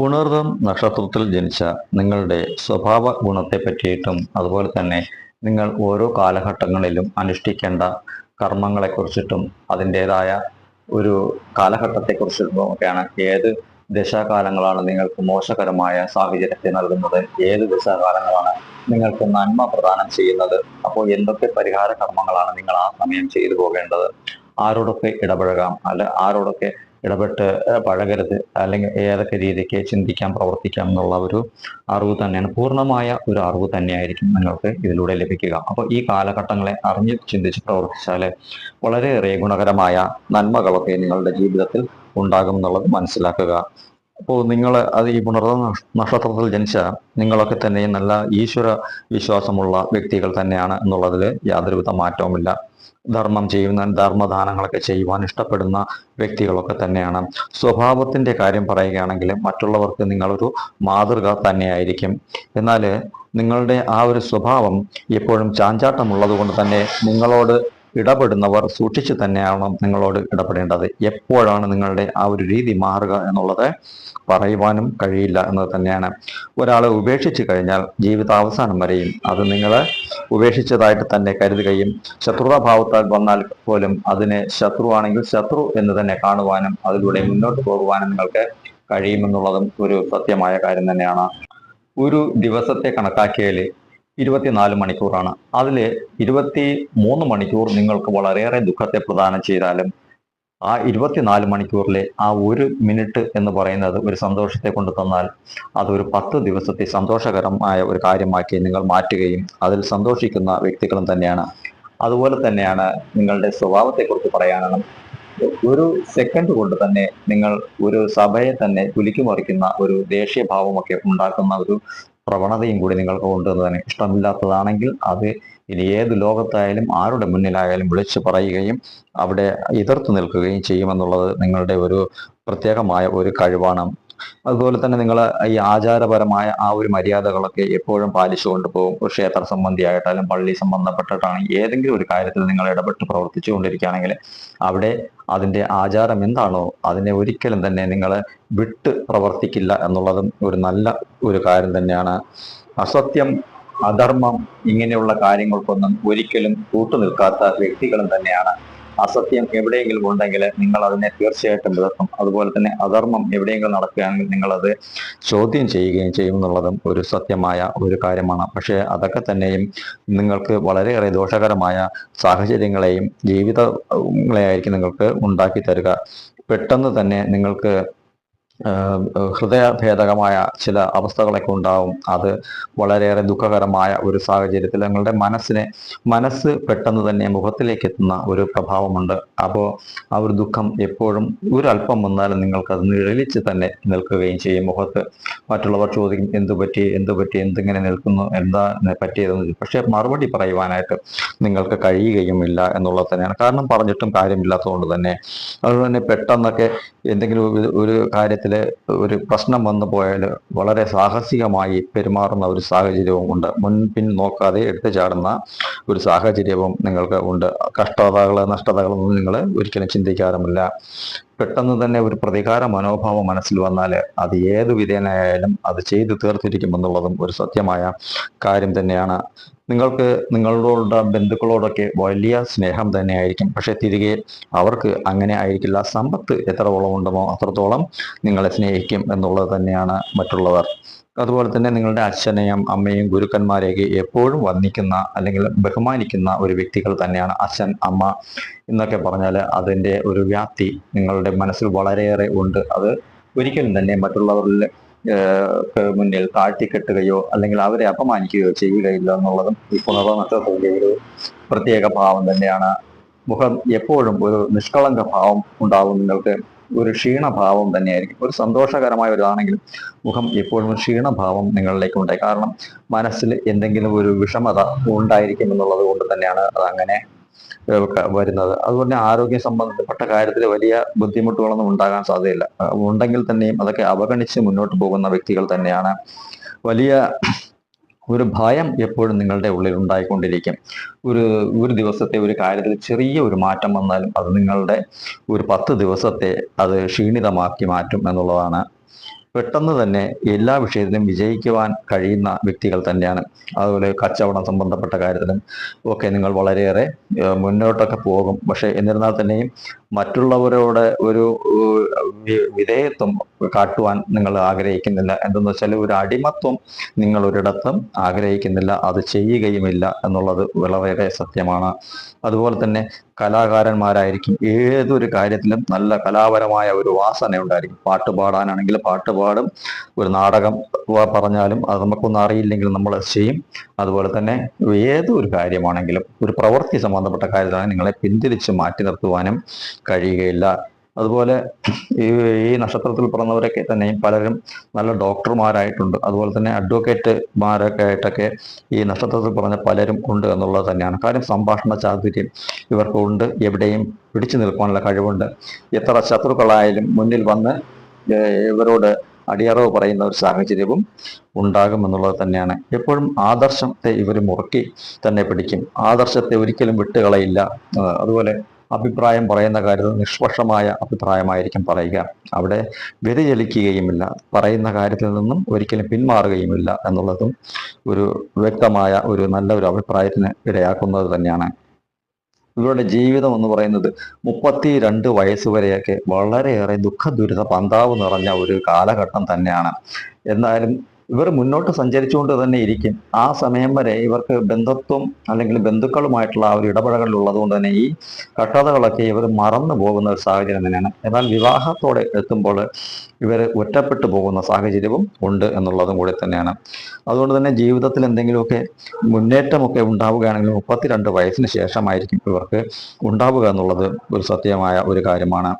പുണർതം നക്ഷത്രത്തിൽ ജനിച്ച നിങ്ങളുടെ സ്വഭാവ ഗുണത്തെ പറ്റിയിട്ടും അതുപോലെ തന്നെ നിങ്ങൾ ഓരോ കാലഘട്ടങ്ങളിലും അനുഷ്ഠിക്കേണ്ട കർമ്മങ്ങളെക്കുറിച്ചിട്ടും അതിന്റെതായ ഒരു കാലഘട്ടത്തെക്കുറിച്ചിട്ടും ഒക്കെയാണ് ഏത് ദശാകാലങ്ങളാണ് നിങ്ങൾക്ക് മോശകരമായ സാഹചര്യത്തെ നൽകുന്നത് ഏത് ദശാകാലങ്ങളാണ് നിങ്ങൾക്ക് നന്മ പ്രദാനം ചെയ്യുന്നത് അപ്പോൾ എന്തൊക്കെ പരിഹാര കർമ്മങ്ങളാണ് നിങ്ങൾ ആ സമയം ചെയ്തു പോകേണ്ടത് ആരോടൊക്കെ ഇടപഴകാം അല്ല ആരോടൊക്കെ ഇടപെട്ട് പഴകരുത്. അല്ലെങ്കിൽ ഏതൊക്കെ രീതിക്ക് ചിന്തിക്കാം പ്രവർത്തിക്കാം എന്നുള്ള ഒരു അറിവ് തന്നെയാണ്. പൂർണമായ ഒരു അറിവ് തന്നെയായിരിക്കും നിങ്ങൾക്ക് ഇതിലൂടെ ലഭിക്കുക. അപ്പോൾ ഈ കാലഘട്ടങ്ങളെ അറിഞ്ഞ് ചിന്തിച്ച് പ്രവർത്തിച്ചാൽ വളരെയേറെ ഗുണകരമായ നന്മകളൊക്കെ നിങ്ങളുടെ ജീവിതത്തിൽ ഉണ്ടാകും എന്നുള്ളത് മനസ്സിലാക്കുക. അപ്പോൾ നിങ്ങൾ അത് ഈ പുണർന്ന നക്ഷത്രത്തിൽ ജനിച്ച നിങ്ങളൊക്കെ തന്നെ നല്ല ഈശ്വര വിശ്വാസമുള്ള വ്യക്തികൾ തന്നെയാണ് എന്നുള്ളതിൽ യാതൊരുവിധ മാറ്റവുമില്ല. ധർമ്മം ചെയ്യുന്ന ധർമ്മദാനങ്ങളൊക്കെ ചെയ്യുവാൻ ഇഷ്ടപ്പെടുന്ന വ്യക്തികളൊക്കെ തന്നെയാണ്. സ്വഭാവത്തിന്റെ കാര്യം പറയുകയാണെങ്കിൽ മറ്റുള്ളവർക്ക് നിങ്ങളൊരു മാതൃക തന്നെയായിരിക്കും. എന്നാൽ നിങ്ങളുടെ ആ ഒരു സ്വഭാവം എപ്പോഴും ചാഞ്ചാട്ടമുള്ളത് കൊണ്ട് തന്നെ നിങ്ങളോട് ഇടപെടുന്നവർ സൂക്ഷിച്ചു തന്നെയാണ് നിങ്ങളോട് ഇടപെടേണ്ടത്. എപ്പോഴാണ് നിങ്ങളുടെ ആ ഒരു രീതി മാറുക എന്നുള്ളത് പറയുവാനും കഴിയില്ല എന്നത് തന്നെയാണ്. ഒരാളെ ഉപേക്ഷിച്ചു കഴിഞ്ഞാൽ ജീവിതാവസാനം വരെയും അത് നിങ്ങൾ ഉപേക്ഷിച്ചതായിട്ട് തന്നെ കരുതുകയും ശത്രുതാഭാവത്താൽ വന്നാൽ പോലും അതിനെ ശത്രുവാണെങ്കിൽ ശത്രു എന്ന് തന്നെ കാണുവാനും അതിലൂടെ മുന്നോട്ട് പോകുവാനും നിങ്ങൾക്ക് കഴിയുമെന്നുള്ളതും ഒരു സത്യമായ കാര്യം തന്നെയാണ്. ഒരു ദിവസത്തെ കണക്കാക്കിയാൽ ഇരുപത്തിനാല് മണിക്കൂറാണ്. അതിൽ ഇരുപത്തി മൂന്ന് മണിക്കൂർ നിങ്ങൾക്ക് വളരെയേറെ ദുഃഖത്തെ പ്രദാനം ചെയ്താലും ആ ഇരുപത്തിനാല് മണിക്കൂറിലെ ആ ഒരു മിനിറ്റ് എന്ന് പറയുന്നത് ഒരു സന്തോഷത്തെ കൊണ്ട് തന്നാൽ അതൊരു പത്ത് ദിവസത്തെ സന്തോഷകരമായ ഒരു കാര്യമാക്കി നിങ്ങൾ മാറ്റുകയും അതിൽ സന്തോഷിക്കുന്ന വ്യക്തികളും തന്നെയാണ്. അതുപോലെ തന്നെയാണ് നിങ്ങളുടെ സ്വഭാവത്തെക്കുറിച്ച് പറയാനാണ്. ഒരു സെക്കൻഡ് കൊണ്ട് തന്നെ നിങ്ങൾ ഒരു സഭയെ തന്നെ കുലിക്കുമറിക്കുന്ന ഒരു ദേഷ്യഭാവമൊക്കെ ഉണ്ടാക്കുന്ന ഒരു പ്രവണതയും കൂടി നിങ്ങൾക്ക് കൊണ്ടുവന്ന് തന്നെ ഇഷ്ടമില്ലാത്തതാണെങ്കിൽ അത് ഇനി ഏത് ലോകത്തായാലും ആരുടെ മുന്നിലായാലും വിളിച്ചു പറയുകയും അവിടെ എതിർത്ത് നിൽക്കുകയും ചെയ്യുമെന്നുള്ളത് നിങ്ങളുടെ ഒരു പ്രത്യേകമായ ഒരു കഴിവാണ്. അതുപോലെ തന്നെ നിങ്ങൾ ഈ ആചാരപരമായ ആ ഒരു മര്യാദകളൊക്കെ എപ്പോഴും പാലിച്ചുകൊണ്ട് പോകും. ഒരു ക്ഷേത്ര സംബന്ധിയായിട്ടാലും പള്ളി സംബന്ധപ്പെട്ടിട്ടാണെങ്കിൽ ഏതെങ്കിലും ഒരു കാര്യത്തിൽ നിങ്ങൾ ഇടപെട്ട് പ്രവർത്തിച്ചു കൊണ്ടിരിക്കുകയാണെങ്കിൽ അവിടെ അതിന്റെ ആചാരം എന്താണോ അതിനെ ഒരിക്കലും തന്നെ നിങ്ങൾ വിട്ട് പ്രവർത്തിക്കില്ല എന്നുള്ളതും ഒരു നല്ല ഒരു കാര്യം തന്നെയാണ്. അസത്യം അധർമ്മം ഇങ്ങനെയുള്ള കാര്യങ്ങൾക്കൊന്നും ഒരിക്കലും കൂട്ടുനിൽക്കാത്ത വ്യക്തികളും തന്നെയാണ് അസത്യം എവിടെയെങ്കിലും ഉണ്ടെങ്കിൽ നിങ്ങൾ അതിനെ തീർച്ചയായിട്ടും എതിർക്കും. അതുപോലെ തന്നെ അധർമ്മം എവിടെയെങ്കിലും നടക്കുകയാണെങ്കിൽ നിങ്ങൾ അത് ചോദ്യം ചെയ്യുകയും ചെയ്യും എന്നുള്ളതും ഒരു സത്യമായ ഒരു കാര്യമാണ്. പക്ഷേ അതൊക്കെ തന്നെയും നിങ്ങൾക്ക് വളരെയേറെ ദോഷകരമായ സാഹചര്യങ്ങളെയും ജീവിതങ്ങളെയായിരിക്കും നിങ്ങൾക്ക് ഉണ്ടാക്കി തരിക. പെട്ടെന്ന് തന്നെ നിങ്ങൾക്ക് ഹൃദയഭേദകമായ ചില അവസ്ഥകളൊക്കെ ഉണ്ടാവും. അത് വളരെയേറെ ദുഃഖകരമായ ഒരു സാഹചര്യത്തിൽ നിങ്ങളുടെ മനസ്സിനെ മനസ്സ് പെട്ടെന്ന് തന്നെ മുഖത്തിലേക്ക് എത്തുന്ന ഒരു പ്രഭാവമുണ്ട്. അപ്പോൾ ആ ഒരു ദുഃഖം എപ്പോഴും ഒരല്പം വന്നാലും നിങ്ങൾക്ക് അത് നിഴലിച്ച് തന്നെ നിൽക്കുകയും ചെയ്യും. മുഖത്ത് മറ്റുള്ളവർ ചോദിക്കും എന്തു പറ്റി? എന്തു പറ്റി? എന്തിങ്ങനെ നിൽക്കുന്നു? എന്താ പറ്റിയതെന്ന് പക്ഷേ മറുപടി പറയുവാനായിട്ട് നിങ്ങൾക്ക് കഴിയുകയുമില്ല എന്നുള്ളത് തന്നെയാണ്. കാരണം പറഞ്ഞിട്ടും കാര്യമില്ലാത്തതുകൊണ്ട് തന്നെ. അതുകൊണ്ട് തന്നെ പെട്ടെന്നൊക്കെ എന്തെങ്കിലും ഒരു- ഒരു കാര്യത്തിൽ ഒരു പ്രശ്നം വന്നു പോയാൽ വളരെ സാഹസികമായി പെരുമാറുന്ന ഒരു സാഹചര്യവും ഉണ്ട്. മുൻപിൻ നോക്കാതെ എടുത്തു ചാടുന്ന ഒരു സാഹചര്യവും നിങ്ങൾക്ക് ഉണ്ട്. കഷ്ടതകൾ നഷ്ടതകളൊന്നും നിങ്ങൾ ഒരിക്കലും ചിന്തിക്കാറുമില്ല. പെട്ടെന്ന് തന്നെ ഒരു പ്രതികാര മനോഭാവം മനസ്സിൽ വന്നാൽ അത് ഏത് വിധേനയായാലും അത് ചെയ്തു തീർത്തിരിക്കുമെന്നുള്ളതും ഒരു സത്യമായ കാര്യം തന്നെയാണ്. നിങ്ങൾക്ക് നിങ്ങളോട് ബന്ധുക്കളോടൊക്കെ വലിയ സ്നേഹം തന്നെയായിരിക്കും. പക്ഷെ തിരികെ അവർക്ക് അങ്ങനെ ആയിരിക്കില്ല. സമ്പത്ത് എത്രത്തോളം ഉണ്ടോ അത്രത്തോളം നിങ്ങളെ സ്നേഹിക്കും എന്നുള്ളത് തന്നെയാണ് മറ്റുള്ളവർ. അതുപോലെ തന്നെ നിങ്ങളുടെ അച്ഛനെയും അമ്മയും ഗുരുക്കന്മാരെയൊക്കെ എപ്പോഴും വന്ദിക്കുന്ന അല്ലെങ്കിൽ ബഹുമാനിക്കുന്ന ഒരു വ്യക്തികൾ തന്നെയാണ് അച്ഛൻ അമ്മ എന്നൊക്കെ പറഞ്ഞാൽ അതിന്റെ ഒരു വ്യാപ്തി നിങ്ങളുടെ മനസ്സിൽ വളരെയേറെ ഉണ്ട്. അത് ഒരിക്കലും തന്നെ മറ്റുള്ളവരിൽ മുന്നിൽ താഴ്ത്തിക്കെട്ടുകയോ അല്ലെങ്കിൽ അവരെ അപമാനിക്കുകയോ ചെയ്യുകയില്ല എന്നുള്ളതും ഈ പുനർവ ഒരു പ്രത്യേക ഭാവം തന്നെയാണ്. മുഖം എപ്പോഴും ഒരു നിഷ്കളങ്ക ഭാവം ഉണ്ടാവും നിങ്ങൾക്ക്. ഒരു ക്ഷീണഭാവം തന്നെയായിരിക്കും. ഒരു സന്തോഷകരമായ ഒരാണെങ്കിലും മുഖം എപ്പോഴും ക്ഷീണഭാവം നിങ്ങളിലേക്ക് ഉണ്ടായി കാരണം മനസ്സിൽ എന്തെങ്കിലും ഒരു വിഷമത ഉണ്ടായിരിക്കും എന്നുള്ളത് കൊണ്ട് തന്നെയാണ് അത് അങ്ങനെ ഏഹ് ക- വരുന്നത്. അതുപോലെ ആരോഗ്യ സംബന്ധപ്പെട്ട കാര്യത്തിൽ വലിയ ബുദ്ധിമുട്ടുകളൊന്നും ഉണ്ടാകാൻ സാധ്യതയില്ല. ഉണ്ടെങ്കിൽ തന്നെയും അതൊക്കെ അവഗണിച്ച് മുന്നോട്ട് പോകുന്ന വ്യക്തികൾ തന്നെയാണ്. വലിയ ഒരു ഭയം എപ്പോഴും നിങ്ങളുടെ ഉള്ളിൽ ഉണ്ടായിക്കൊണ്ടിരിക്കും. ഒരു ഒരു ദിവസത്തെ ഒരു കാര്യത്തിൽ ചെറിയ ഒരു മാറ്റം വന്നാലും അത് നിങ്ങളുടെ ഒരു പത്ത് ദിവസത്തെ അത് ക്ഷീണിതമാക്കി മാറ്റും എന്നുള്ളതാണ് പെട്ടെന്ന് തന്നെ എല്ലാ വിഷയത്തിലും വിജയിക്കുവാൻ കഴിയുന്ന വ്യക്തികൾ തന്നെയാണ്. അതുപോലെ കച്ചവടം സംബന്ധപ്പെട്ട കാര്യത്തിലും ഒക്കെ നിങ്ങൾ വളരെയേറെ മുന്നോട്ടൊക്കെ പോകും. പക്ഷെ എന്നിരുന്നാൽ തന്നെയും മറ്റുള്ളവരോട് ഒരു വിധേയത്വം കാട്ടുവാൻ നിങ്ങൾ ആഗ്രഹിക്കുന്നില്ല. എന്തെന്ന് വെച്ചാൽ ഒരു അടിമത്വം നിങ്ങൾ ഒരിടത്തും ആഗ്രഹിക്കുന്നില്ല. അത് ചെയ്യുകയുമില്ല എന്നുള്ളത് വളരെയേറെ സത്യമാണ്. അതുപോലെ തന്നെ കലാകാരന്മാരായിരിക്കും. ഏതൊരു കാര്യത്തിലും നല്ല കലാപരമായ ഒരു വാസന ഉണ്ടായിരിക്കും പാട്ട് പാടാനാണെങ്കിൽ പാട്ട് പാടും ഒരു നാടകം പറഞ്ഞാലും അത് നമുക്കൊന്നും അറിയില്ലെങ്കിൽ നമ്മൾ ചെയ്യും. അതുപോലെ തന്നെ ഏതൊരു കാര്യമാണെങ്കിലും ഒരു പ്രവൃത്തി സംബന്ധപ്പെട്ട കാര്യത്തിലാണ് നിങ്ങളെ പിന്തിരിച്ച് മാറ്റി നിർത്തുവാനും കഴിയുകയില്ല. അതുപോലെ ഈ ഈ നക്ഷത്രത്തിൽ പിറന്നവരൊക്കെ തന്നെയും പലരും നല്ല ഡോക്ടർമാരായിട്ടുണ്ട്. അതുപോലെ തന്നെ അഡ്വക്കേറ്റ്മാരൊക്കെ ആയിട്ടൊക്കെ ഈ നക്ഷത്രത്തിൽ പറഞ്ഞ പലരും ഉണ്ട് എന്നുള്ളത് തന്നെയാണ്. കാര്യം സംഭാഷണ ചാതുര്യം ഇവർക്ക് ഉണ്ട്. എവിടെയും പിടിച്ചു നിൽക്കാനുള്ള കഴിവുണ്ട്. എത്ര ശത്രുക്കളായാലും മുന്നിൽ വന്ന് ഇവരോട് അടിയറവ് പറയുന്ന ഒരു സാഹചര്യവും ഉണ്ടാകും എന്നുള്ളത് തന്നെയാണ്. എപ്പോഴും ആദർശത്തെ ഇവർ മുറുക്കി തന്നെ പിടിക്കും. ആദർശത്തെ ഒരിക്കലും വിട്ടുകളയില്ല. അതുപോലെ അഭിപ്രായം പറയുന്ന കാര്യത്തിൽ നിഷ്പക്ഷമായ അഭിപ്രായമായിരിക്കും പറയുക. അവിടെ വ്യതിചലിക്കുകയുമില്ല. പറയുന്ന കാര്യത്തിൽ നിന്നും ഒരിക്കലും പിന്മാറുകയുമില്ല എന്നുള്ളതും ഒരു വ്യക്തമായ ഒരു നല്ല ഒരു അഭിപ്രായത്തിന് ഇടയാക്കുന്നത് തന്നെയാണ്. ഇവരുടെ ജീവിതം എന്ന് പറയുന്നത് മുപ്പത്തി രണ്ട് വയസ്സ് വരെയൊക്കെ വളരെയേറെ ദുഃഖ ദുരിത പന്താവ് നിറഞ്ഞ ഒരു കാലഘട്ടം തന്നെയാണ്. എന്നാലും ഇവർ മുന്നോട്ട് സഞ്ചരിച്ചുകൊണ്ട് തന്നെ ഇരിക്കും. ആ സമയം വരെ ഇവർക്ക് ബന്ധത്വം അല്ലെങ്കിൽ ബന്ധുക്കളുമായിട്ടുള്ള ആ ഒരു ഇടപെടലുകൾ കൊണ്ട് തന്നെ ഈ കട്ടതകളൊക്കെ ഇവർ മറന്നു പോകുന്ന ഒരു സാഹചര്യം തന്നെയാണ്. എന്നാൽ വിവാഹത്തോടെ എത്തുമ്പോൾ ഇവർ ഒറ്റപ്പെട്ടു പോകുന്ന സാഹചര്യവും ഉണ്ട് എന്നുള്ളതും കൂടി തന്നെയാണ്. അതുകൊണ്ട് തന്നെ ജീവിതത്തിൽ എന്തെങ്കിലുമൊക്കെ മുന്നേറ്റമൊക്കെ ഉണ്ടാവുകയാണെങ്കിൽ മുപ്പത്തിരണ്ട് വയസ്സിന് ശേഷമായിരിക്കും ഇവർക്ക് ഉണ്ടാവുക എന്നുള്ളത് ഒരു സത്യമായ ഒരു കാര്യമാണ്.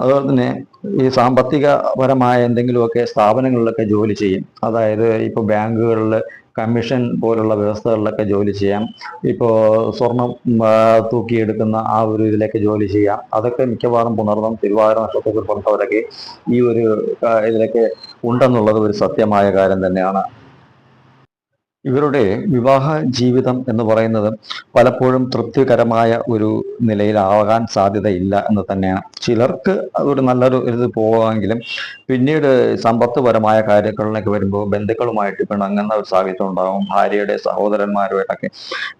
അതുപോലെ തന്നെ ഈ സാമ്പത്തികപരമായ എന്തെങ്കിലുമൊക്കെ സ്ഥാപനങ്ങളിലൊക്കെ ജോലി ചെയ്യും. അതായത് ഇപ്പോൾ ബാങ്കുകളിൽ കമ്മീഷൻ പോലുള്ള വ്യവസ്ഥകളിലൊക്കെ ജോലി ചെയ്യാം. ഇപ്പോൾ സ്വർണം തൂക്കിയെടുക്കുന്ന ആ ഒരു ഇതിലേക്ക് ജോലി ചെയ്യാം. അതൊക്കെ മിക്കവാറും പുണർന്നം തിരുവാതിര നക്ഷത്രത്തിൽ പുറത്തവരൊക്കെ ഈ ഒരു ഇതിലൊക്കെ ഉണ്ടെന്നുള്ളത് ഒരു സത്യമായ കാര്യം തന്നെയാണ്. ഇവരുടെ വിവാഹ ജീവിതം എന്ന് പറയുന്നത് പലപ്പോഴും തൃപ്തികരമായ ഒരു നിലയിലാകാൻ സാധ്യതയില്ല എന്ന് തന്നെയാണ്. ചിലർക്ക് അതൊരു നല്ലൊരു ഇത് പോകാമെങ്കിലും പിന്നീട് സമ്പത്തുപരമായ കാര്യങ്ങളിലേക്ക് വരുമ്പോൾ ബന്ധുക്കളുമായിട്ട് പിണങ്ങുന്ന ഒരു സാഹചര്യം ഉണ്ടാകും ഭാര്യയുടെ സഹോദരന്മാരുമായിട്ടൊക്കെ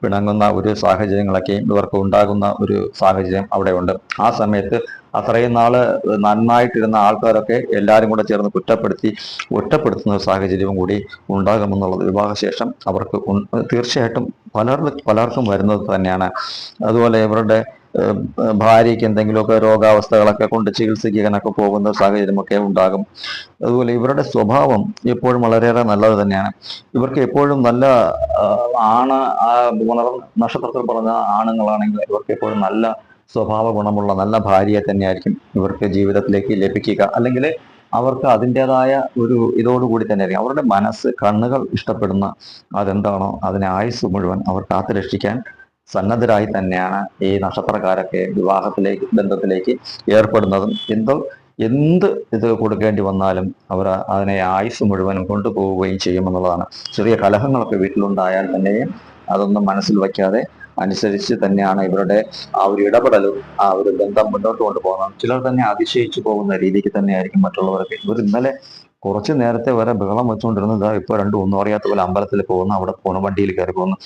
പിണങ്ങുന്ന ഒരു സാഹചര്യങ്ങളൊക്കെ ഇവർക്ക് ഉണ്ടാകുന്ന ഒരു സാഹചര്യം അവിടെയുണ്ട്. ആ സമയത്ത് അത്രയും നാൾ നന്നായിട്ടിരുന്ന ആൾക്കാരൊക്കെ എല്ലാവരും കൂടെ ചേർന്ന് കുറ്റപ്പെടുത്തി ഒറ്റപ്പെടുത്തുന്ന ഒരു സാഹചര്യവും കൂടി ഉണ്ടാകുമെന്നുള്ളത് വിവാഹശേഷം അവർക്ക് തീർച്ചയായിട്ടും പലർ പലർക്കും വരുന്നത് തന്നെയാണ്. അതുപോലെ ഇവരുടെ ഭാര്യയ്ക്ക് എന്തെങ്കിലുമൊക്കെ രോഗാവസ്ഥകളൊക്കെ കൊണ്ട് ചികിത്സിക്കാനൊക്കെ പോകുന്ന സാഹചര്യമൊക്കെ ഉണ്ടാകും. അതുപോലെ ഇവരുടെ സ്വഭാവം എപ്പോഴും വളരെയേറെ നല്ലത് തന്നെയാണ്. ഇവർക്ക് എപ്പോഴും നല്ല ആണ് നക്ഷത്രത്തിൽ പറഞ്ഞ ആണുങ്ങളാണെങ്കിൽ ഇവർക്ക് എപ്പോഴും നല്ല സ്വഭാവ ഗുണമുള്ള നല്ല ഭാര്യയെ തന്നെയായിരിക്കും ഇവർക്ക് ജീവിതത്തിലേക്ക് ലഭിക്കുക. അല്ലെങ്കിൽ അവർക്ക് അതിന്റെതായ ഒരു ഇതോടുകൂടി തന്നെ അറിയാം അവരുടെ മനസ്സ് കണ്ണുകൾ ഇഷ്ടപ്പെടുന്ന അതെന്താണോ അതിനെ ആയുസ് മുഴുവൻ അവർ കാത്തുരക്ഷിക്കാൻ സന്നദ്ധരായി തന്നെയാണ് ഈ നക്ഷത്രക്കാരൊക്കെ വിവാഹത്തിലേക്ക് ബന്ധത്തിലേക്ക് ഏർപ്പെടുന്നതും. എന്തോ എന്ത് ഇത് കൊടുക്കേണ്ടി വന്നാലും അവർ അതിനെ ആയുസ് മുഴുവനും കൊണ്ടുപോവുകയും ചെയ്യുമെന്നുള്ളതാണ്. ചെറിയ കലഹങ്ങളൊക്കെ വീട്ടിലുണ്ടായാൽ തന്നെയും അതൊന്നും മനസ്സിൽ വയ്ക്കാതെ അനുസരിച്ച് തന്നെയാണ് ഇവരുടെ ആ ഒരു ഇടപെടലും ആ ഒരു ബന്ധം മുന്നോട്ട് കൊണ്ടുപോകുന്നത്. ചിലർ തന്നെ അതിശയിച്ചു പോകുന്ന രീതിക്ക് തന്നെയായിരിക്കും മറ്റുള്ളവരൊക്കെ. ഇവർ ഇന്നലെ കുറച്ച് നേരത്തെ വരെ ബഹളം വെച്ചുകൊണ്ടിരുന്നത് ഇപ്പോൾ രണ്ടും ഒന്നും അറിയാത്ത പോലെ അമ്പലത്തിൽ പോകുന്നു അവിടെ പോകുന്നു വണ്ടിയിൽ കയറി പോകുന്നു.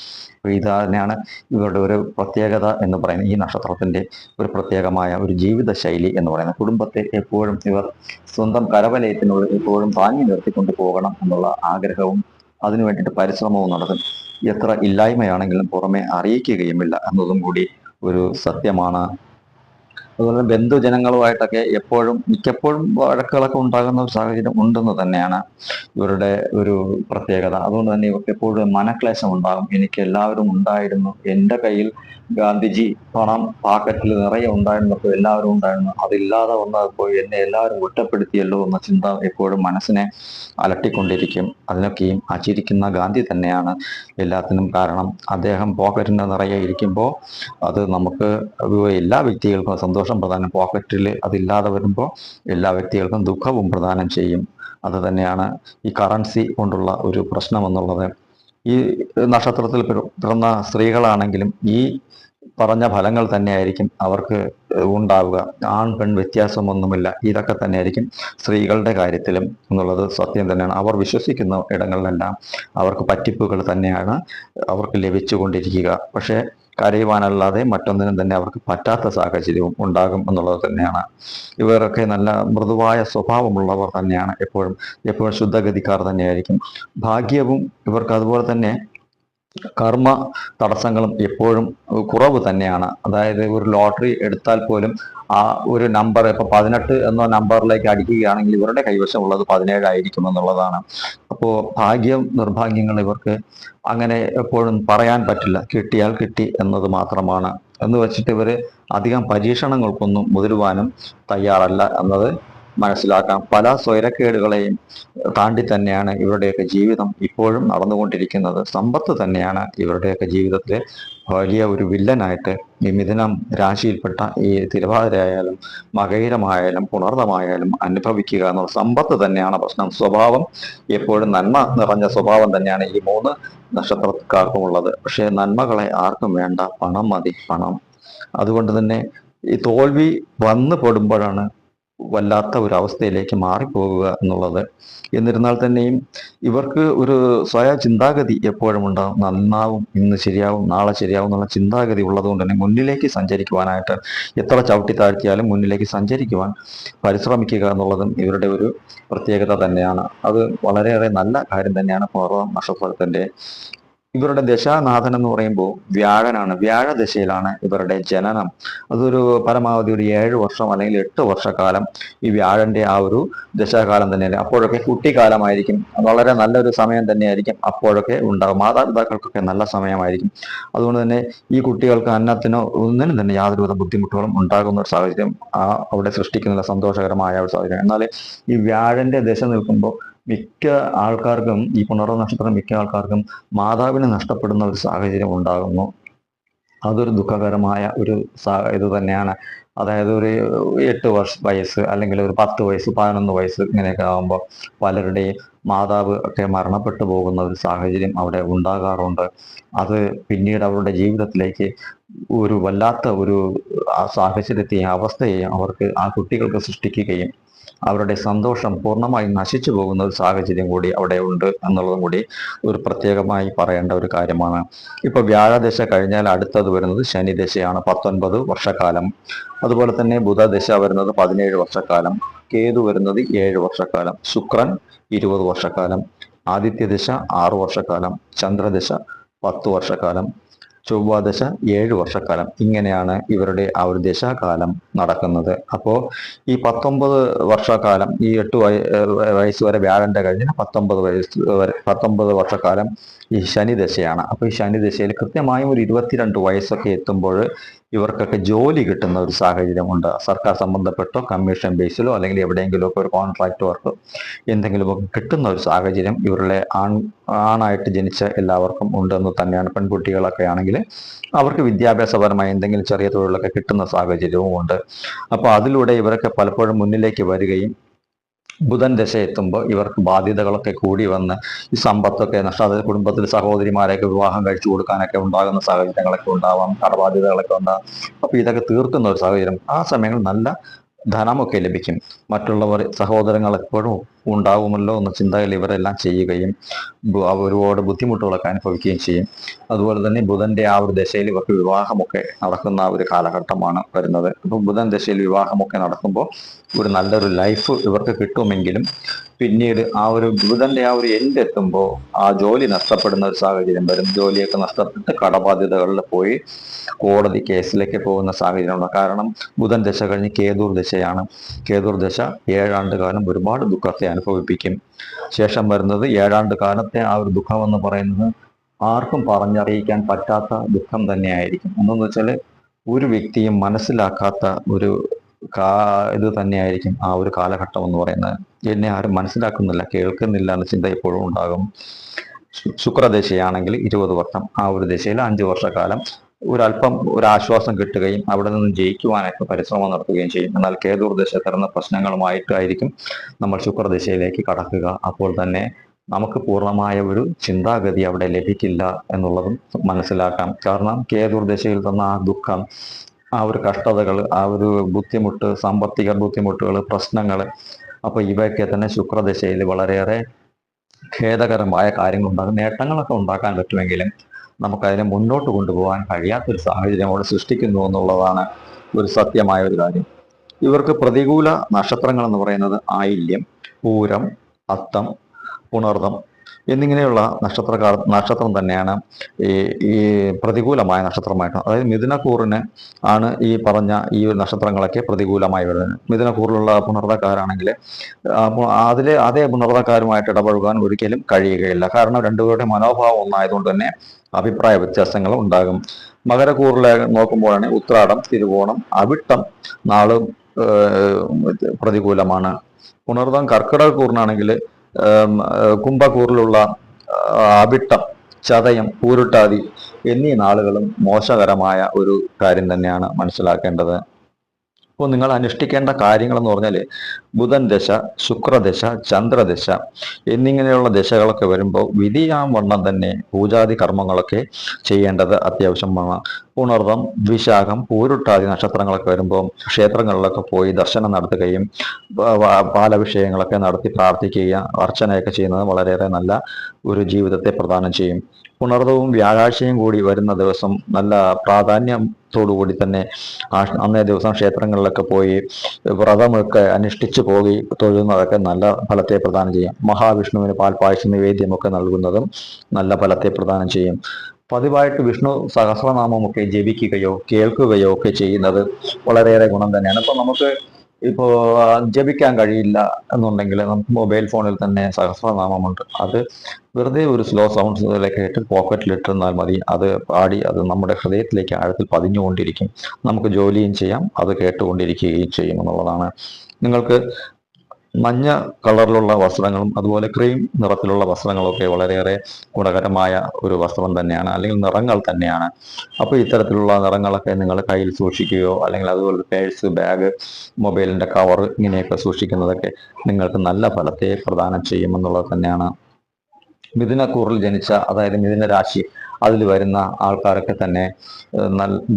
ഇത് തന്നെയാണ് ഇവരുടെ ഒരു പ്രത്യേകത എന്ന് പറയുന്നത്. ഈ നക്ഷത്രത്തിന്റെ ഒരു പ്രത്യേകമായ ഒരു ജീവിത ശൈലി എന്ന് പറയുന്നത്. കുടുംബത്തെ എപ്പോഴും ഇവർ സ്വന്തം കരവലയത്തിനുള്ളിൽ എപ്പോഴും താങ്ങി നിർത്തിക്കൊണ്ട് പോകണം എന്നുള്ള ആഗ്രഹവും അതിനു വേണ്ടിയിട്ട് പരിശ്രമവും നടത്തും. എത്ര ഇല്ലായ്മയാണെങ്കിലും പുറമെ അറിയിക്കുകയുമില്ല എന്നതും കൂടി ഒരു സത്യമാണ്. അതുപോലെ ബന്ധുജനങ്ങളുമായിട്ടൊക്കെ എപ്പോഴും മിക്കപ്പോഴും വഴക്കുകളൊക്കെ ഉണ്ടാകുന്ന ഒരു സാഹചര്യം ഉണ്ടെന്ന് തന്നെയാണ് ഇവരുടെ ഒരു പ്രത്യേകത. അതുകൊണ്ട് തന്നെ ഇവർക്ക് എപ്പോഴും മനക്ലേശം ഉണ്ടാകും. എനിക്ക് എല്ലാവരും ഉണ്ടായിരുന്നു. എന്റെ കയ്യിൽ ഗാന്ധിജി പണം പാക്കറ്റിൽ നിറയെ ഉണ്ടായിരുന്നപ്പോൾ എല്ലാവരും ഉണ്ടായിരുന്നു. അതില്ലാതെ വന്നപ്പോൾ എന്നെ എല്ലാവരും ഒറ്റപ്പെടുത്തിയല്ലോ എന്ന ചിന്ത എപ്പോഴും മനസ്സിനെ അലട്ടിക്കൊണ്ടിരിക്കും. അതിനൊക്കെയും ആചരിക്കുന്ന ഗാന്ധി തന്നെയാണ് എല്ലാത്തിനും കാരണം. അദ്ദേഹം പോക്കറ്റിന്റെ നിറയെ ഇരിക്കുമ്പോൾ അത് നമുക്ക് എല്ലാ വ്യക്തികൾക്കും സന്തോഷം പ്രദാനം പോക്കറ്റിൽ അതില്ലാതെ വരുമ്പോൾ എല്ലാ വ്യക്തികൾക്കും ദുഃഖവും പ്രദാനം ചെയ്യും. അത് തന്നെയാണ് ഈ കറൻസി കൊണ്ടുള്ള ഒരു പ്രശ്നം എന്നുള്ളത് ഈ നക്ഷത്രത്തിൽ പിറന്ന സ്ത്രീകളാണെങ്കിലും ഈ പറഞ്ഞ ഫലങ്ങൾ തന്നെയായിരിക്കും അവർക്ക് ഉണ്ടാവുക. ആൺ പെൺ വ്യത്യാസമൊന്നുമില്ല. ഇതൊക്കെ തന്നെയായിരിക്കും സ്ത്രീകളുടെ കാര്യത്തിലും എന്നുള്ളത് സത്യം തന്നെയാണ്. അവർ വിശ്വസിക്കുന്ന ഇടങ്ങളിലെല്ലാം അവർക്ക് പറ്റിപ്പുകൾ തന്നെയാണ് അവർക്ക് ലഭിച്ചുകൊണ്ടിരിക്കുക. പക്ഷേ കരയുവാനല്ലാതെ മറ്റൊന്നിനും തന്നെ അവർക്ക് പറ്റാത്ത സാഹചര്യവും ഉണ്ടാകും എന്നുള്ളത് തന്നെയാണ്. ഇവരൊക്കെ നല്ല മൃദുവായ സ്വഭാവമുള്ളവർ തന്നെയാണ് എപ്പോഴും. എപ്പോഴും ശുദ്ധഗതിക്കാർ തന്നെയായിരിക്കും. ഭാഗ്യവും ഇവർക്ക് അതുപോലെ തന്നെ കർമ്മ തടസ്സങ്ങളും എപ്പോഴും കുറവ് തന്നെയാണ്. അതായത് ഒരു ലോട്ടറി എടുത്താൽ പോലും ആ ഒരു നമ്പർ ഇപ്പൊ പതിനെട്ട് എന്ന നമ്പറിലേക്ക് അടിക്കുകയാണെങ്കിൽ ഇവരുടെ കൈവശം കൈവശമുള്ളത് പതിനേഴായിരിക്കും എന്നുള്ളതാണ്. അപ്പോൾ ഭാഗ്യം നിർഭാഗ്യങ്ങൾ ഇവർക്ക് അങ്ങനെ എപ്പോഴും പറയാൻ പറ്റില്ല. കിട്ടിയാൽ കിട്ടി എന്നത് മാത്രമാണ്. എന്ന് വെച്ചിട്ട് ഇവർ അധികം പരീക്ഷണങ്ങൾക്കൊന്നും മുതിരുവാനും തയ്യാറല്ല എന്നത് മനസ്സിലാക്കാം. പല സ്വൈരക്കേടുകളെയും താണ്ടി തന്നെയാണ് ഇവരുടെയൊക്കെ ജീവിതം ഇപ്പോഴും നടന്നുകൊണ്ടിരിക്കുന്നത്. സമ്പത്ത് തന്നെയാണ് ഇവരുടെയൊക്കെ ജീവിതത്തിലെ വലിയ ഒരു വില്ലനായിട്ട് ഈ മിഥുനം രാശിയിൽപ്പെട്ട ഈ തിരുവാതിരയായാലും മകയിരമായാലും പുണർന്നമായാലും അനുഭവിക്കുക എന്നുള്ള സമ്പത്ത് തന്നെയാണ് പ്രശ്നം. സ്വഭാവം എപ്പോഴും നന്മ നിറഞ്ഞ സ്വഭാവം തന്നെയാണ് ഈ മൂന്ന് നക്ഷത്രക്കാർക്കും ഉള്ളത്. പക്ഷേ നന്മകളെ ആർക്കും വേണ്ട പണം മതി പണം. അതുകൊണ്ട് തന്നെ ഈ തോൽവി വന്നു പെടുമ്പോഴാണ് വല്ലാത്ത ഒരു അവസ്ഥയിലേക്ക് മാറിപ്പോകുക എന്നുള്ളത്. എന്നിരുന്നാൽ തന്നെയും ഇവർക്ക് ഒരു സ്വയ ചിന്താഗതി എപ്പോഴും ഉണ്ടാവും. നന്നാവും ഇന്ന് ശരിയാവും നാളെ ശരിയാവും എന്നുള്ള ചിന്താഗതി ഉള്ളതുകൊണ്ട് തന്നെ മുന്നിലേക്ക് സഞ്ചരിക്കുവാനായിട്ട് എത്ര ചവിട്ടി താഴ്ത്തിയാലും മുന്നിലേക്ക് സഞ്ചരിക്കുവാൻ പരിശ്രമിക്കുക എന്നുള്ളതും ഇവരുടെ ഒരു പ്രത്യേകത തന്നെയാണ്. അത് വളരെയേറെ നല്ല കാര്യം തന്നെയാണ് പൂർവ നക്ഷത്രത്തിന്റെ ഇവരുടെ ദശാനാഥൻ എന്ന് പറയുമ്പോൾ വ്യാഴനാണ്. വ്യാഴദശയിലാണ് ഇവരുടെ ജനനം. അതൊരു പരമാവധി ഒരു ഏഴ് വർഷം അല്ലെങ്കിൽ എട്ട് വർഷക്കാലം ഈ വ്യാഴന്റെ ആ ഒരു ദശാകാലം തന്നെയാണ് അപ്പോഴൊക്കെ കുട്ടിക്കാലമായിരിക്കും. വളരെ നല്ലൊരു സമയം തന്നെയായിരിക്കും അപ്പോഴൊക്കെ ഉണ്ടാകും മാതാപിതാക്കൾക്കൊക്കെ നല്ല സമയമായിരിക്കും. അതുകൊണ്ട് തന്നെ ഈ കുട്ടികൾക്ക് അന്നത്തിനോ ഒന്നിനും തന്നെ യാതൊരുവിധ ബുദ്ധിമുട്ടുകളും ഉണ്ടാകുന്ന ഒരു സാഹചര്യം ആ അവിടെ സൃഷ്ടിക്കുന്ന സന്തോഷകരമായ ഒരു സാഹചര്യം. എന്നാൽ ഈ വ്യാഴന്റെ ദശ നിൽക്കുമ്പോൾ മിക്ക ആൾക്കാർക്കും ഈ പുണർവ നക്ഷത്രം മിക്ക ആൾക്കാർക്കും മാതാവിനെ നഷ്ടപ്പെടുന്ന ഒരു സാഹചര്യം ഉണ്ടാകുന്നു. അതൊരു ദുഃഖകരമായ ഒരു ഇത് തന്നെയാണ്. അതായത് ഒരു എട്ട് വർഷ വയസ്സ് അല്ലെങ്കിൽ ഒരു പത്ത് വയസ്സ് പതിനൊന്ന് വയസ്സ് ഇങ്ങനെയൊക്കെ ആകുമ്പോൾ പലരുടെയും മാതാവ് ഒക്കെ മരണപ്പെട്ടു പോകുന്ന ഒരു സാഹചര്യം അവിടെ ഉണ്ടാകാറുണ്ട്. അത് പിന്നീട് അവരുടെ ജീവിതത്തിലേക്ക് ഒരു വല്ലാത്ത ഒരു സാഹചര്യത്തെയും അവസ്ഥയെയും അവർക്ക് ആ കുട്ടികൾക്ക് സൃഷ്ടിക്കുകയും അവരുടെ സന്തോഷം പൂർണമായും നശിച്ചു പോകുന്ന ഒരു സാഹചര്യം കൂടി അവിടെ ഉണ്ട് എന്നുള്ളതും കൂടി ഒരു പ്രത്യേകമായി പറയേണ്ട ഒരു കാര്യമാണ്. ഇപ്പൊ വ്യാഴദശ കഴിഞ്ഞാൽ അടുത്തത് വരുന്നത് ശനിദശയാണ് പത്തൊൻപത് വർഷക്കാലം. അതുപോലെ തന്നെ ബുധദശ വരുന്നത് പതിനേഴ് വർഷക്കാലം കേതു വരുന്നത് ഏഴ് വർഷക്കാലം ശുക്രൻ ഇരുപത് വർഷക്കാലം ആദിത്യദശ ആറു വർഷക്കാലം ചന്ദ്രദശ പത്ത് വർഷക്കാലം ചൊവ്വാദശ ഏഴ് വർഷക്കാലം ഇങ്ങനെയാണ് ഇവരുടെ ആ ഒരു ദശാകാലം നടക്കുന്നത്. അപ്പോൾ ഈ പത്തൊമ്പത് വർഷക്കാലം ഈ എട്ട് വയസ്സ് വരെ വ്യാഴന്റെ കഴിഞ്ഞ് പത്തൊമ്പത് വയസ്സ് വരെ പത്തൊമ്പത് വർഷക്കാലം ഈ ശനിദശയാണ്. അപ്പോൾ ഈ ശനിദശയിൽ കൃത്യമായും ഒരു ഇരുപത്തിരണ്ട് വയസ്സൊക്കെ എത്തുമ്പോൾ ഇവർക്കൊക്കെ ജോലി കിട്ടുന്ന ഒരു സാഹചര്യമുണ്ട്. സർക്കാർ സംബന്ധപ്പെട്ടോ കമ്മീഷൻ ബേസിലോ അല്ലെങ്കിൽ എവിടെയെങ്കിലും ഒക്കെ ഒരു കോൺട്രാക്ട് വർക്ക് എന്തെങ്കിലുമൊക്കെ കിട്ടുന്ന ഒരു സാഹചര്യം ഇവരുടെ ആൺ ആണായിട്ട് ജനിച്ച എല്ലാവർക്കും ഉണ്ടെന്ന് തന്നെയാണ് പെൺകുട്ടികളൊക്കെ ആണെങ്കിൽ അവർക്ക് വിദ്യാഭ്യാസപരമായി എന്തെങ്കിലും ചെറിയ തൊഴിലൊക്കെ കിട്ടുന്ന സാഹചര്യവും ഉണ്ട്. അപ്പോൾ അതിലൂടെ ഇവരൊക്കെ പലപ്പോഴും മുന്നിലേക്ക് വരികയും ബുധൻ ദശ എത്തുമ്പോൾ ഇവർക്ക് ബാധ്യതകളൊക്കെ കൂടി വന്ന് ഈ സമ്പത്തൊക്കെ നഷ്ട കുടുംബത്തിൽ സഹോദരിമാരെയൊക്കെ വിവാഹം കഴിച്ചു കൊടുക്കാനൊക്കെ ഉണ്ടാകുന്ന സാഹചര്യങ്ങളൊക്കെ ഉണ്ടാവാം കടബാധ്യതകളൊക്കെ ഉണ്ടാകും അപ്പൊ ഇതൊക്കെ തീർക്കുന്ന ഒരു സാഹചര്യം. ആ സമയങ്ങളിൽ നല്ല ധനമൊക്കെ ലഭിക്കും. മറ്റുള്ളവർ സഹോദരങ്ങൾ എപ്പോഴും ഉണ്ടാവുമല്ലോ എന്ന ചിന്തയിൽ ഇവരെല്ലാം ചെയ്യുകയും ഒരുപാട് ബുദ്ധിമുട്ടുകളൊക്കെ അനുഭവിക്കുകയും ചെയ്യും. അതുപോലെ തന്നെ ബുധന്റെ ആ ഒരു ദശയിൽ ഇവർക്ക് വിവാഹമൊക്കെ നടക്കുന്ന ഒരു കാലഘട്ടമാണ് വരുന്നത്. അപ്പോൾ ബുധൻ ദശയിൽ വിവാഹമൊക്കെ നടക്കുമ്പോൾ ഒരു നല്ലൊരു ലൈഫ് ഇവർക്ക് കിട്ടുമെങ്കിലും പിന്നീട് ആ ഒരു ബുധന്റെ ആ ഒരു എൻഡ് എത്തുമ്പോൾ ആ ജോലി നഷ്ടപ്പെടുന്ന ഒരു സാഹചര്യം വരും. ജോലിയൊക്കെ നഷ്ടപ്പെട്ട് കടബാധ്യതകളിൽ പോയി കോടതി കേസിലേക്ക് പോകുന്ന സാഹചര്യമുണ്ട് കാരണം ബുധൻ ദശ കഴിഞ്ഞ് കേതൂർ ദശയാണ്. കേതൂർ ദശ ഏഴാണ്ട് കാലം ഒരുപാട് ദുഃഖത്തെ അനുഭവിപ്പിക്കും. ശേഷം വരുന്നത് ഏഴാണ്ട് കാലത്തെ ആ ഒരു ദുഃഖം എന്ന് പറയുന്നത് ആർക്കും പറഞ്ഞറിയിക്കാൻ പറ്റാത്ത ദുഃഖം തന്നെയായിരിക്കും. എന്തെന്ന് വെച്ചാൽ ഒരു വ്യക്തിയും മനസ്സിലാക്കാത്ത ഒരു കാ ഇത് തന്നെയായിരിക്കും ആ ഒരു കാലഘട്ടം എന്ന് പറയുന്നത്. എന്നെ ആരും മനസ്സിലാക്കുന്നില്ല കേൾക്കുന്നില്ല എന്ന ചിന്ത എപ്പോഴും ഉണ്ടാകും. ശുക്രദശയാണെങ്കിൽ ഇരുപത് വർഷം ആ ഒരു ദശയിൽ അഞ്ച് വർഷക്കാലം ഒരല്പം ഒരു ആശ്വാസം കിട്ടുകയും അവിടെ നിന്ന് ജയിക്കുവാനൊക്കെ പരിശ്രമം നടത്തുകയും ചെയ്യും. എന്നാൽ കേതൂർദശ തരുന്ന പ്രശ്നങ്ങളുമായിട്ടായിരിക്കും നമ്മൾ ശുക്രദശയിലേക്ക് കടക്കുക. അപ്പോൾ തന്നെ നമുക്ക് പൂർണമായ ഒരു ചിന്താഗതി അവിടെ ലഭിക്കില്ല എന്നുള്ളതും മനസ്സിലാക്കാം. കാരണം കേതുർദശയിൽ തന്ന ആ ദുഃഖം ആ ഒരു കഷ്ടതകൾ ആ ഒരു ബുദ്ധിമുട്ട് സാമ്പത്തിക ബുദ്ധിമുട്ടുകൾ പ്രശ്നങ്ങൾ അപ്പോൾ ഇവയൊക്കെ തന്നെ ശുക്രദശയിൽ വളരെയേറെ ഖേദകരമായ കാര്യങ്ങളുണ്ടാകും. നേട്ടങ്ങളൊക്കെ ഉണ്ടാക്കാൻ പറ്റുമെങ്കിലും നമുക്കതിനെ മുന്നോട്ട് കൊണ്ടുപോകാൻ കഴിയാത്തൊരു സാഹചര്യം അവിടെ സൃഷ്ടിക്കുന്നു എന്നുള്ളതാണ് ഒരു സത്യമായ ഒരു കാര്യം. ഇവർക്ക് പ്രതികൂല നക്ഷത്രങ്ങൾ എന്ന് പറയുന്നത് ആയില്യം പൂരം അത്തം പുണർദം എന്നിങ്ങനെയുള്ള നക്ഷത്രക്കാർ നക്ഷത്രം തന്നെയാണ് ഈ ഈ പ്രതികൂലമായ നക്ഷത്രമായിട്ട് അതായത് മിഥുനക്കൂറിന് ആണ് ഈ പറഞ്ഞ ഈ നക്ഷത്രങ്ങളൊക്കെ പ്രതികൂലമായി വരുന്നത്. മിഥുനക്കൂറിലുള്ള പുണർദക്കാരാണെങ്കിൽ അപ്പോൾ അതിലെ അതേ പുണർതക്കാരുമായിട്ട് ഇടപഴകാൻ ഒരിക്കലും കഴിയുകയില്ല. കാരണം രണ്ടുപേരുടെ മനോഭാവം ഒന്നായതുകൊണ്ട് തന്നെ അഭിപ്രായ വ്യത്യാസങ്ങൾ ഉണ്ടാകും. മകരക്കൂറിലെ നോക്കുമ്പോഴാണ് ഉത്രാടം തിരുവോണം അവിട്ടം നാളും പ്രതികൂലമാണ്. പുണർദം കർക്കിടക കൂറിനാണെങ്കിൽ കുംഭക്കൂറിലുള്ള അവിട്ടം ചതയം പൂരുട്ടാതി എന്നീ നാളുകളും മോശകരമായ ഒരു കാര്യം തന്നെയാണ് മനസ്സിലാക്കേണ്ടത്. അപ്പോൾ നിങ്ങൾ അനുഷ്ഠിക്കേണ്ട കാര്യങ്ങളെന്ന് പറഞ്ഞാൽ ബുധൻ ദശ ശുക്രദശ ചന്ദ്രദശ എന്നിങ്ങനെയുള്ള ദശകളൊക്കെ വരുമ്പോൾ വിധിയാം വണ്ണം തന്നെ പൂജാതി കർമ്മങ്ങളൊക്കെ ചെയ്യേണ്ടത് അത്യാവശ്യമാണ്. പുണർദം വിശാഖം പൂരുട്ടാതി നക്ഷത്രങ്ങളൊക്കെ വരുമ്പോൾ ക്ഷേത്രങ്ങളിലൊക്കെ പോയി ദർശനം നടത്തുകയും പാലഭിഷേകങ്ങളൊക്കെ നടത്തി പ്രാർത്ഥിക്കുകയും അർച്ചനയൊക്കെ ചെയ്യുന്നത് വളരെയേറെ നല്ല ഒരു ജീവിതത്തെ പ്രദാനം ചെയ്യും. പുണർദവും വ്യാഴാഴ്ചയും കൂടി വരുന്ന ദിവസം നല്ല പ്രാധാന്യത്തോടുകൂടി തന്നെ ആ അന്നേ ദിവസം ക്ഷേത്രങ്ങളിലൊക്കെ പോയി വ്രതമൊക്കെ അനുഷ്ഠിച്ചു പോയി തൊഴുന്നതൊക്കെ നല്ല ഫലത്തെ പ്രദാനം ചെയ്യും. മഹാവിഷ്ണുവിന് പാൽപായസ നിവേദ്യമൊക്കെ നൽകുന്നതും നല്ല ഫലത്തെ പ്രദാനം ചെയ്യും. പതിവായിട്ട് വിഷ്ണു സഹസ്രനാമമൊക്കെ ജപിക്കുകയോ കേൾക്കുകയോ ഒക്കെ ചെയ്യുന്നത് വളരെയേറെ ഗുണം തന്നെയാണ്. ഇപ്പൊ നമുക്ക് ഇപ്പോ ജപിക്കാൻ കഴിയില്ല എന്നുണ്ടെങ്കിൽ നമുക്ക് മൊബൈൽ ഫോണിൽ തന്നെ സഹസ്രനാമമുണ്ട്. അത് വെറുതെ ഒരു സ്ലോ സൗണ്ട്സിലേക്ക് ഇട്ട് പോക്കറ്റിലിട്ടിരുന്നാൽ മതി. അത് പാടി അത് നമ്മുടെ ഹൃദയത്തിലേക്ക് ആഴത്തിൽ പതിഞ്ഞുകൊണ്ടിരിക്കും. നമുക്ക് ജോലിയും ചെയ്യാം അത് കേട്ടുകൊണ്ടിരിക്കുകയും ചെയ്യും എന്നുള്ളതാണ്. നിങ്ങൾക്ക് മഞ്ഞ കളറിലുള്ള വസ്ത്രങ്ങളും അതുപോലെ ക്രീം നിറത്തിലുള്ള വസ്ത്രങ്ങളൊക്കെ വളരെയേറെ ഗുണകരമായ ഒരു വസ്ത്രം തന്നെയാണ് അല്ലെങ്കിൽ നിറങ്ങൾ തന്നെയാണ്. അപ്പോൾ ഇത്തരത്തിലുള്ള നിറങ്ങളൊക്കെ നിങ്ങൾ കയ്യിൽ സൂക്ഷിക്കുകയോ അല്ലെങ്കിൽ അതുപോലെ പേഴ്സ് ബാഗ് മൊബൈലിന്റെ കവർ ഇങ്ങനെയൊക്കെ സൂക്ഷിക്കുന്നതൊക്കെ നിങ്ങൾക്ക് നല്ല ഫലത്തെ പ്രദാനം ചെയ്യുമെന്നുള്ളത് തന്നെയാണ്. മിഥുനക്കൂറിൽ ജനിച്ച അതായത് മിഥുന രാശി അതിൽ വരുന്ന ആൾക്കാരൊക്കെ തന്നെ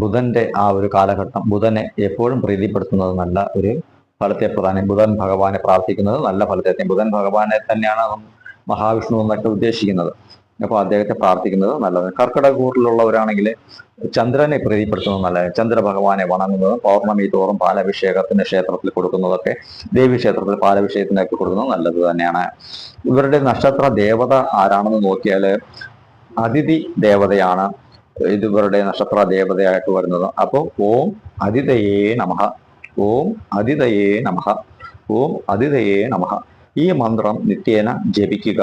ബുധന്റെ ആ ഒരു കാലഘട്ടം ബുധനെ എപ്പോഴും പ്രീതിപ്പെടുത്തുന്നത് നല്ല ഒരു ഫലത്തെ പ്രധാനം ബുധൻ ഭഗവാനെ പ്രാർത്ഥിക്കുന്നത് നല്ല ഫലത്തെ ബുധൻ ഭഗവാനെ തന്നെയാണ് മഹാവിഷ്ണു എന്നൊക്കെ ഉദ്ദേശിക്കുന്നത്. അപ്പോൾ അദ്ദേഹത്തെ പ്രാർത്ഥിക്കുന്നത് നല്ലത് കർക്കിടക കൂറിലുള്ളവരാണെങ്കിൽ ചന്ദ്രനെ പ്രീതിപ്പെടുത്തുന്നത് നല്ലത് ചന്ദ്രഭഗവാനെ ഭഗവാനെ വണങ്ങുന്നതും പൗർണമി തോറും പാലഭിഷേകത്തിന് ക്ഷേത്രത്തിൽ കൊടുക്കുന്നതൊക്കെ ദേവി ക്ഷേത്രത്തിൽ പാലഭിഷേകത്തിനൊക്കെ കൊടുക്കുന്നത് നല്ലത് തന്നെയാണ്. ഇവരുടെ നക്ഷത്ര ദേവത ആരാണെന്ന് നോക്കിയാൽ അതിഥി ദേവതയാണ് ഇതിവരുടെ നക്ഷത്ര ദേവതയായിട്ട് വരുന്നത്. അപ്പോൾ ഓം അതിഥയേ നമഃ. ഓം അതിഥയേ നമ. ഓം അതിഥയേ നമ. ഈ മന്ത്രം നിത്യേന ജപിക്കുക.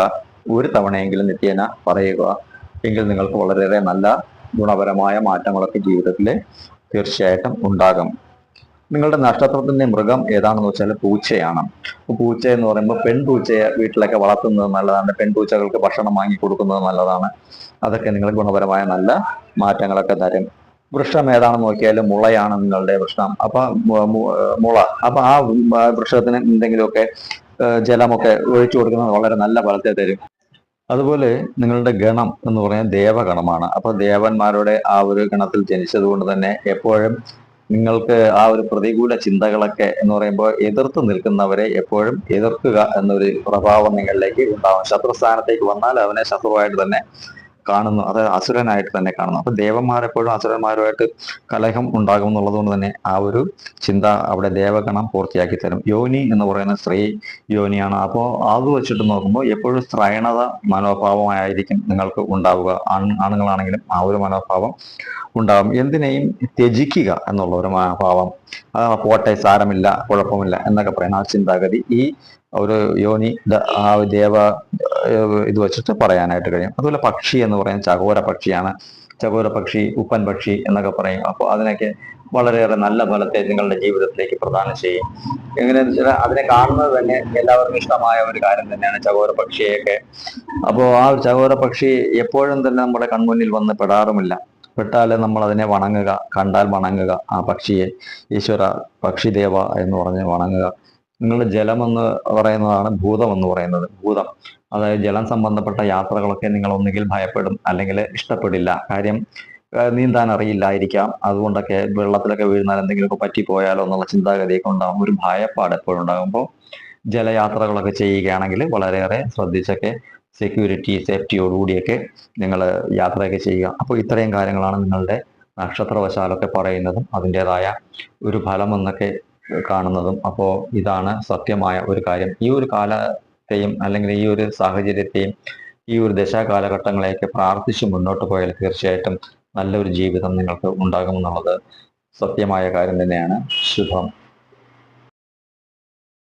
ഒരു തവണയെങ്കിലും നിത്യേന പറയുക. എങ്കിൽ നിങ്ങൾക്ക് വളരെയേറെ നല്ല ഗുണപരമായ മാറ്റങ്ങളൊക്കെ ജീവിതത്തിൽ തീർച്ചയായിട്ടും ഉണ്ടാകും. നിങ്ങളുടെ നക്ഷത്രത്തിന്റെ മൃഗം ഏതാണെന്ന് വെച്ചാൽ പൂച്ചയാണ്. പൂച്ച എന്ന് പറയുമ്പോൾ പെൺപൂച്ചയെ വീട്ടിലൊക്കെ വളർത്തുന്നത് നല്ലതാണ്. പെൺപൂച്ചകൾക്ക് ഭക്ഷണം വാങ്ങി കൊടുക്കുന്നത് നല്ലതാണ്. അതൊക്കെ നിങ്ങൾ ഗുണപരമായ നല്ല മാറ്റങ്ങളൊക്കെ തരും. വൃക്ഷം ഏതാണെന്ന് നോക്കിയാൽ മുളയാണ് നിങ്ങളുടെ വൃക്ഷം. അപ്പൊ മുള. അപ്പൊ ആ വൃക്ഷത്തിന് എന്തെങ്കിലുമൊക്കെ ജലമൊക്കെ ഒഴിച്ചു കൊടുക്കുന്നത് വളരെ നല്ല ഫലത്തെ തരും. അതുപോലെ നിങ്ങളുടെ ഗണം എന്ന് പറഞ്ഞാൽ ദേവഗണമാണ്. അപ്പൊ ദേവന്മാരുടെ ആ ഒരു ഗണത്തിൽ ജനിച്ചത് കൊണ്ട് തന്നെ എപ്പോഴും നിങ്ങൾക്ക് ആ ഒരു പ്രതികൂല ചിന്തകളൊക്കെ എന്ന് പറയുമ്പോൾ എതിർത്ത് നിൽക്കുന്നവരെ എപ്പോഴും എതിർക്കുക എന്നൊരു പ്രഭാവം നിങ്ങളിലേക്ക് ഉണ്ടാവും ശത്രുസ്ഥാനത്തേക്ക് വന്നാൽ അവനെ ശത്രുവായിട്ട് തന്നെ കാണുന്നു. അത് അസുരനായിട്ട് തന്നെ കാണുന്നു. അപ്പൊ ദേവന്മാർ എപ്പോഴും അസുരന്മാരുമായിട്ട് കലഹം ഉണ്ടാകും എന്നുള്ളത് കൊണ്ട് തന്നെ ആ ഒരു ചിന്ത അവിടെ ദേവഗണം പൂർത്തിയാക്കി തരും. യോനി എന്ന് പറയുന്ന സ്ത്രീ യോനിയാണ്. അപ്പോൾ അത് വെച്ചിട്ട് നോക്കുമ്പോൾ എപ്പോഴും സ്ത്രൈണത മനോഭാവമായിരിക്കും നിങ്ങൾക്ക് ഉണ്ടാവുക. ആണുങ്ങളാണെങ്കിലും ആ ഒരു മനോഭാവം ഉണ്ടാകും എന്തിനേയും ത്യജിക്കുക എന്നുള്ള ഒരു മനോഭാവം അതാണ് പോട്ടെ സാരമില്ല കുഴപ്പമില്ല എന്നൊക്കെ പറയുന്ന ആ ചിന്താഗതി ഈ ഒരു യോനി ആ ദേവ ഇത് വെച്ചിട്ട് പറയാനായിട്ട് കഴിയും. അതുപോലെ പക്ഷി എന്ന് പറയുന്നത് ചകോര പക്ഷിയാണ്. ചകോര പക്ഷി ഉപ്പൻ പക്ഷി എന്നൊക്കെ പറയും. അപ്പോൾ അതിനൊക്കെ വളരെയേറെ നല്ല ഫലത്തെ നിങ്ങളുടെ ജീവിതത്തിലേക്ക് പ്രദാനം ചെയ്യും. എങ്ങനെ വെച്ചാൽ അതിനെ കാണുന്നത് തന്നെ എല്ലാവർക്കും ഇഷ്ടമായ ഒരു കാര്യം തന്നെയാണ് ചകോര പക്ഷിയൊക്കെ അപ്പോൾ ആ ചകോര പക്ഷി എപ്പോഴും തന്നെ നമ്മുടെ കൺമുന്നിൽ വന്ന് പെടാറുമില്ല. പെട്ടാൽ നമ്മൾ അതിനെ വണങ്ങുക കണ്ടാൽ വണങ്ങുക. ആ പക്ഷിയെ ഈശ്വര പക്ഷിദേവ എന്ന് പറഞ്ഞ് വണങ്ങുക. നിങ്ങളുടെ ജലം എന്ന് പറയുന്നതാണ് ഭൂതം എന്ന് പറയുന്നത്. ഭൂതം. അതായത് ജലം സംബന്ധപ്പെട്ട യാത്രകളൊക്കെ നിങ്ങൾ ഒന്നുകിൽ ഭയപ്പെടും അല്ലെങ്കിൽ ഇഷ്ടപ്പെടില്ല. കാര്യം നീന്താൻ അറിയില്ലായിരിക്കാം. അതുകൊണ്ടൊക്കെ വെള്ളത്തിലൊക്കെ വീഴുന്നാൽ എന്തെങ്കിലുമൊക്കെ പറ്റിപ്പോയാലോ എന്നുള്ള ചിന്താഗതിയൊക്കെ ഉണ്ടാകും. ഒരു ഭയപ്പാട് എപ്പോഴും ഉണ്ടാകുമ്പോൾ ജലയാത്രകളൊക്കെ ചെയ്യുകയാണെങ്കിൽ വളരെയേറെ ശ്രദ്ധിച്ചൊക്കെ സെക്യൂരിറ്റി സേഫ്റ്റിയോടുകൂടിയൊക്കെ നിങ്ങൾ യാത്രയൊക്കെ ചെയ്യുക. അപ്പോൾ ഇത്രയും കാര്യങ്ങളാണ് നിങ്ങളുടെ നക്ഷത്രവശാലൊക്കെ പറയുന്നതും അതിന്റേതായ ഒരു ഫലം എന്നൊക്കെ കാണുന്നതും. അപ്പോൾ ഇതാണ് സത്യമായ ഒരു കാര്യം. ഈ ഒരു കാലത്തെയും അല്ലെങ്കിൽ ഈ ഒരു സാഹചര്യത്തെയും ഈ ഒരു ദശാ കാലഘട്ടങ്ങളെയൊക്കെ പ്രാർത്ഥിച്ച് മുന്നോട്ട് പോയാൽ തീർച്ചയായിട്ടും നല്ലൊരു ജീവിതം നിങ്ങൾക്ക് ഉണ്ടാകുമെന്നുള്ളത് സത്യമായ കാര്യം തന്നെയാണ്. ശുഭം.